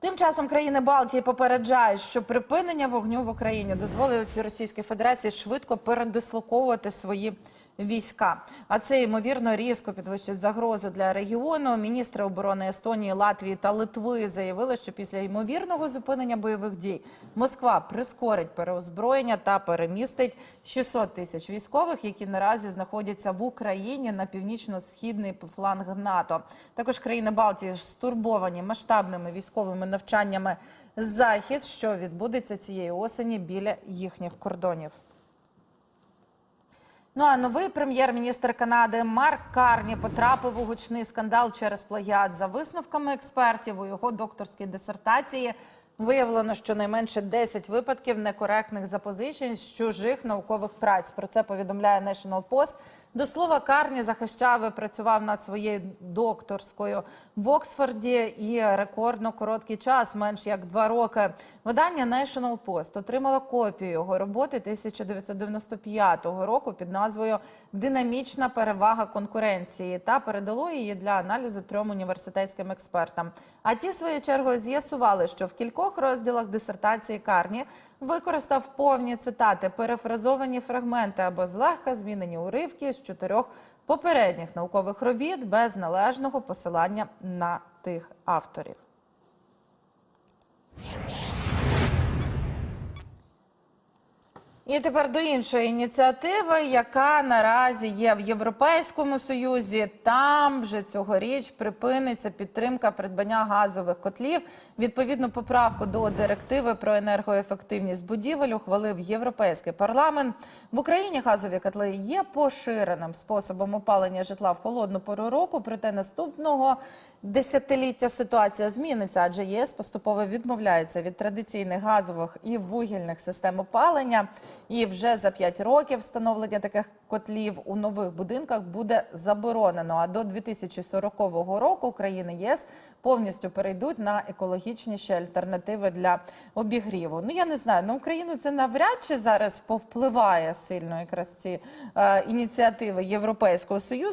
Тим часом країни Балтії попереджають, що припинення вогню в Україні дозволить Російській Федерації швидко передислоковувати свої війська. А це ймовірно різко підвищить загрозу для регіону. Міністри оборони Естонії, Латвії та Литви заявили, що після ймовірного зупинення бойових дій Москва прискорить переозброєння та перемістить 600 тисяч військових, які наразі знаходяться в Україні на північно-східний фланг НАТО. Також країни Балтії стурбовані масштабними військовими навчаннями захід, що відбудеться цієї осені біля їхніх кордонів. Ну а новий прем'єр-міністр Канади Марк Карні потрапив у гучний скандал через плагіат. За висновками експертів у його докторській дисертації виявлено щонайменше 10 випадків некоректних запозичень з чужих наукових праць. Про це повідомляє National Post. До слова, Карні захищав і працював над своєю докторською в Оксфорді і рекордно короткий час, менш як два роки. Видання National Post отримало копію його роботи 1995 року під назвою Динамічна перевага конкуренції та передало її для аналізу трьом університетським експертам. А ті, своєю чергою, з'ясували, що в кількох розділах дисертації Карні використав повні цитати, перефразовані фрагменти або злегка змінені уривки з чотирьох попередніх наукових робіт без належного посилання на тих авторів. І тепер до іншої ініціативи, яка наразі є в Європейському Союзі. Там вже цьогоріч припиниться підтримка придбання газових котлів. Відповідну поправку до директиви про енергоефективність будівель ухвалив Європейський парламент. В Україні газові котли є поширеним способом опалення житла в холодну пору року. Проте наступного десятиліття ситуація зміниться, адже ЄС поступово відмовляється від традиційних газових і вугільних систем опалення. І вже за 5 років встановлення таких котлів у нових будинках буде заборонено. А до 2040 року країни ЄС повністю перейдуть на екологічніші альтернативи для обігріву. Ну я не знаю, на Україну це навряд чи зараз повпливає сильно якраз ці е, ініціативи Європейського союзу.